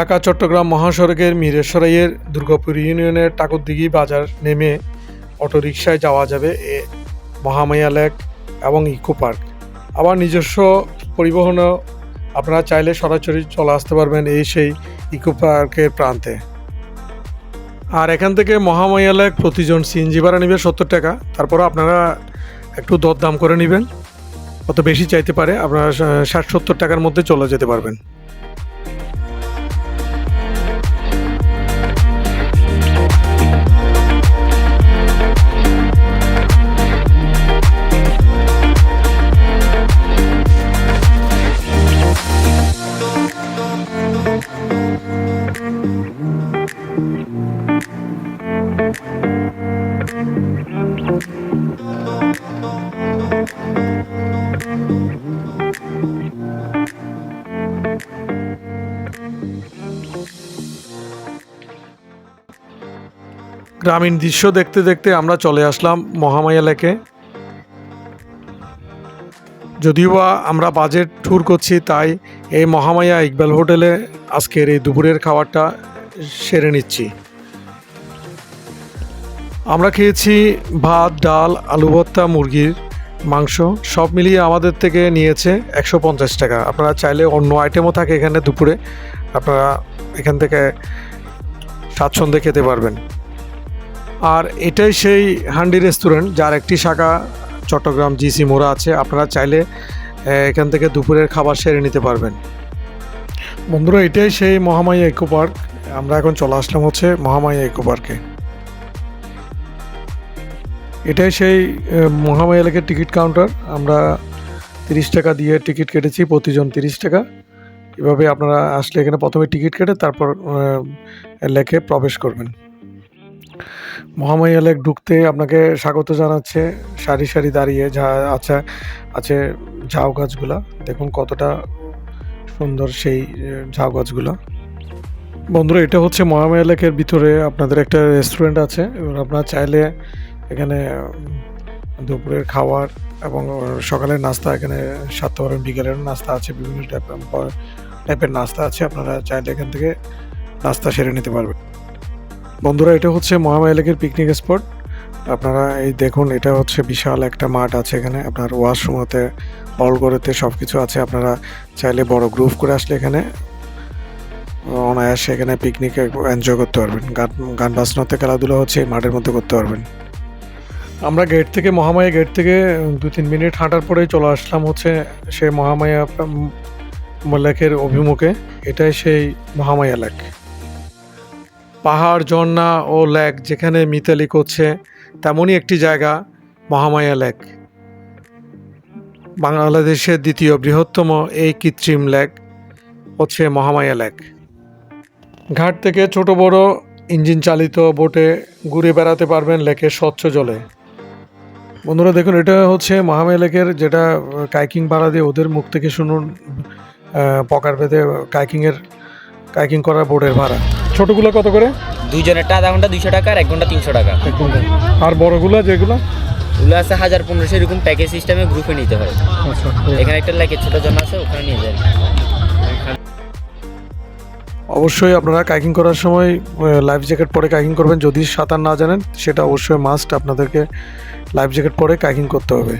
ঢাকা, চট্টগ্রাম মহাসড়কের মিরেশ্বরাইয়ের দুর্গাপুর ইউনিয়নের টাকুরদিঘি বাজার নেমে অটোরিকশায় যাওয়া যাবে এ মহামায়া লেক এবং ইকো পার্ক। আবার নিজস্ব পরিবহনও আপনারা চাইলে সরাসরি চলে আসতে পারবেন এই সেই ইকো পার্কের প্রান্তে। আর এখান থেকে মহামায়া লেক প্রতিজন সিএনজি ভাড়া নেবে সত্তর টাকা। তারপরও আপনারা একটু দরদাম করে নেবেন। অত বেশি চাইতে পারে আপনারা ষাট, সত্তর টাকার মধ্যে চলে যেতে পারবেন। গ্রামীণ দৃশ্য দেখতে দেখতে আমরা চলে আসলাম মহামায়া লেকে। যদিও বা আমরা বাজেট ট্যুর করছি, তাই এই মহামায়া ইকবাল হোটেলে আজকের এই দুপুরের খাবারটা সেরে নিচ্ছি। আমরা খেয়েছি ভাত, ডাল, আলু ভর্তা, মুরগির মাংস, সব মিলিয়ে আমাদের থেকে নিয়েছে একশো পঞ্চাশ টাকা। আপনারা চাইলে অন্য আইটেমও থাকে এখানে দুপুরে। আপনারা এখান থেকে স্বাচ্ছন্দ্যে খেতে পারবেন। আর এটাই সেই হান্ডি রেস্টুরেন্ট, যার একটি শাখা চট্টগ্রাম জিসি মোড়া আছে। আপনারা চাইলে এখান থেকে দুপুরের খাবার সেরে নিতে পারবেন। বন্ধুরা, এটাই সেই মহামায়া ইকো পার্ক। আমরা এখন চলে আসলাম হচ্ছে মহামায়া ইকো পার্কে। এটাই সেই মহামায়া লেকের টিকিট কাউন্টার। আমরা তিরিশ টাকা দিয়ে টিকিট কেটেছি, প্রতিজন তিরিশ টাকা। এভাবে আপনারা আসলে এখানে প্রথমে টিকিট কেটে, তারপর লেকে প্রবেশ করবেন। মহামায়া লেক ঢুকতে আপনাকে স্বাগত জানাচ্ছে, সারি সারি দাঁড়িয়ে যা আছে আছে ঝাউ গাছগুলা। দেখুন কতটা সুন্দর সেই ঝাউ গাছগুলা। বন্ধুরা, এটা হচ্ছে মহামায়া লেকের ভিতরে আপনাদের একটা রেস্টুরেন্ট আছে। এবার আপনারা চাইলে এখানে দুপুরের খাওয়ার এবং সকালের নাস্তা এখানে সাতটা পারেন। বিকেলের নাস্তা আছে, বিভিন্ন টাইপের টাইপের নাস্তা আছে। আপনারা চাইলে এখান থেকে নাস্তা সেরে নিতে পারবেন। বন্ধুরা, এটা হচ্ছে মহামায়া লেকের পিকনিক স্পট আপনারা এই দেখুন, এটা হচ্ছে বিশাল একটা মাঠ আছে এখানে। আপনার ওয়াশরুমতে হল করেতে সব কিছু আছে। আপনারা চাইলে বড় গ্রুপ করে আসলে এখানে অনায়াসে এখানে পিকনিক এনজয় করতে পারবেন। গান গান বাজনাতে খেলাধুলা হচ্ছে, এই মাঠের মধ্যে করতে পারবেন। আমরা গেট থেকে, মহামায়া গেট থেকে দু তিন মিনিট হাঁটার পরেই চলে আসলাম হচ্ছে সেই মহামায়া লেকের অভিমুখে। এটাই সেই মহামায়া লেক পাহাড়, ঝর্ণা ও লেক যেখানে মিতালি করছে তেমনই একটি জায়গা, মহামায়া লেক। বাংলাদেশের দ্বিতীয় বৃহত্তম এই কৃত্রিম লেক হচ্ছে মহামায়া লেক। ঘাট থেকে ছোট বড় ইঞ্জিন চালিত বোটে ঘুরে বেড়াতে পারবেন লেকের স্বচ্ছ জলে। বন্ধুরা, দেখুন, এটা হচ্ছে মহামায়া লেকের যেটা কাইকিং ভাড়া দিয়ে ওদের মুখ থেকে শুনুন পকার বেঁধে কাইকিংয়ের, কাইকিং করা বোর্ডের ভাড়া। ছোটগুলো কত করে? দুইজনেরটা আধা ঘণ্টা দুইশো টাকা আর এক ঘণ্টা তিনশো টাকা। আর বড়গুলো যেগুলো? ওগুলো আছে হাজার পনেরোশো এরকম প্যাকেজ সিস্টেমে গ্রুপে নিতে হয়। আচ্ছা এখানে একটা লাগে ছোট জন্য আছে ওখানে নিয়ে যায়। অবশ্যই আপনারা কাইকিং করার সময় লাইফ জ্যাকেট পরে কাইকিং করবেন। যদি সাঁতার না জানেন সেটা অবশ্যই মাস্ট আপনাদেরকে লাইফ জ্যাকেট পরে কাইকিং করতে হবে।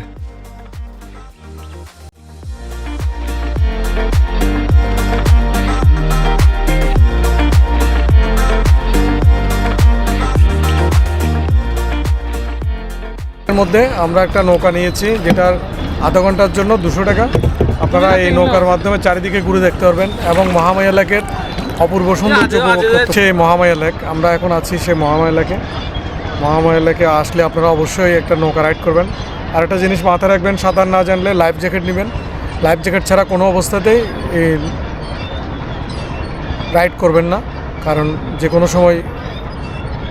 মধ্যে আমরা একটা নৌকা নিয়েছি যেটার আধা ঘণ্টার জন্য দুশো টাকা। আপনারা এই নৌকার মাধ্যমে চারিদিকে ঘুরে দেখতে পারবেন এবং মহামায়া লেকের অপূর্ব সৌন্দর্য উপভোগ হচ্ছে এই মহামায়া লেক। আমরা এখন আছি সেই মহামায়া লেকে। মহামায়া লেকে আসলে আপনারা অবশ্যই একটা নৌকা রাইড করবেন। আর একটা জিনিস মাথায় রাখবেন সাঁতার না জানলে লাইফ জ্যাকেট নেবেন। লাইফ জ্যাকেট ছাড়া কোনো অবস্থাতেই এই রাইড করবেন না কারণ যে কোনো সময়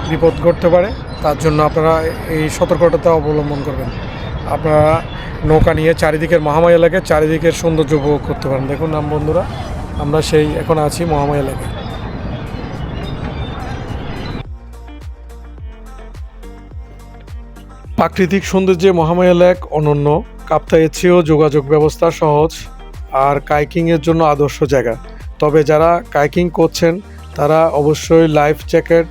বিপদ ঘটতে পারে। তার জন্য আপনারা এই সতর্কতা অবলম্বন করবেন। আপনারা নৌকা নিয়ে চারিদিকের মহামায়া এলাকায় চারিদিকের সৌন্দর্য উপভোগ করতে পারেন। দেখুন নাম বন্ধুরা, আমরা সেই এখন আছি মহামায়া এলাকায়। প্রাকৃতিক সৌন্দর্যে মহামায়া লেক অনন্য। কাপ্তাইয়ের চেয়েও যোগাযোগ ব্যবস্থা সহজ আর কাইকিংয়ের জন্য আদর্শ জায়গা। তবে যারা কাইকিং করছেন, তারা অবশ্যই লাইফ জ্যাকেট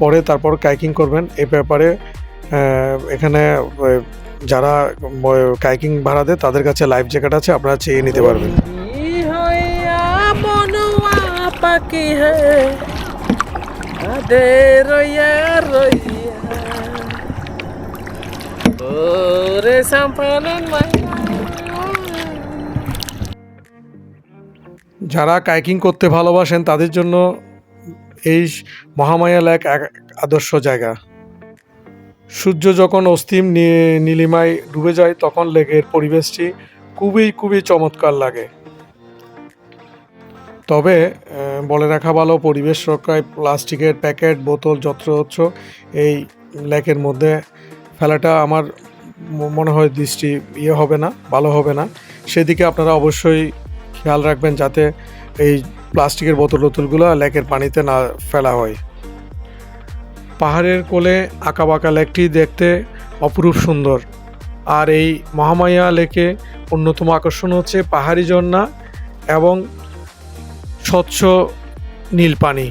পরে তারপর কাইকিং করবেন। এ ব্যাপারে এখানে যারা কাইকিং ভাড়া দেয়, তাদের কাছে লাইফ জ্যাকেট আছে, আপনারা চেয়ে নিতে পারবেন। মায়া যারা কাইকিং করতে ভালোবাসেন, তাদের জন্য এই মহামায়া লেক এক আদর্শ জায়গা। সূর্য যখন অস্তিম নীলিমায় ডুবে যায়, তখন লেকের পরিবেশটি খুবই খুবই চমৎকার লাগে। তবে বলে রাখা ভালো, পরিবেশ রক্ষায় প্লাস্টিকের প্যাকেট, বোতল, যত্রতত্র এই লেকের মধ্যে ফেলাটা আমার মনে হয় দৃষ্টি ইয়ে হবে না, ভালো হবে না। সেদিকে আপনারা অবশ্যই খেয়াল রাখবেন যাতে এই প্লাস্টিকের বোতল বোতলগুলো লেকের পানিতে না ফেলা হয়। পাহাড়ের কোলে আঁকাবাঁকা লেকটি দেখতে অপরূপ সুন্দর। আর এই মহামায়া লেকে অন্যতম আকর্ষণ হচ্ছে পাহাড়ি ঝর্ণা এবং স্বচ্ছ নীল পানি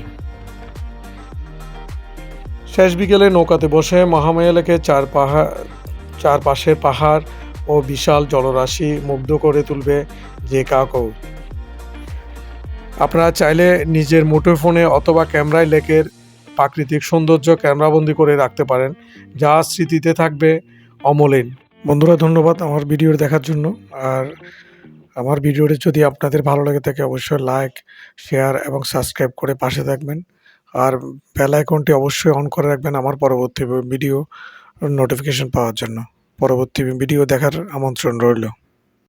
শেষ বিকেলে নৌকাতে বসে মহামায়া লেকে চার পাহাড় চারপাশে পাহাড় ও বিশাল জলরাশি মুগ্ধ করে তুলবে যে কাউকেও আপনারা চাইলে নিজের মুঠোফোনে অথবা ক্যামেরায় লেকের প্রাকৃতিক সৌন্দর্য ক্যামেরাবন্দি করে রাখতে পারেন। যা স্মৃতিতে থাকবে অমলিন। বন্ধুরা, ধন্যবাদ আমার ভিডিও দেখার জন্য। আর আমার ভিডিওটি যদি আপনাদের ভালো লাগে থাকে, অবশ্যই লাইক, শেয়ার এবং সাবস্ক্রাইব করে পাশে থাকবেন। আর বেল আইকনটি অবশ্যই অন করে রাখবেন আমার পরবর্তী ভিডিও নোটিফিকেশন পাওয়ার জন্য। পরবর্তী ভিডিও দেখার আমন্ত্রণ রইল।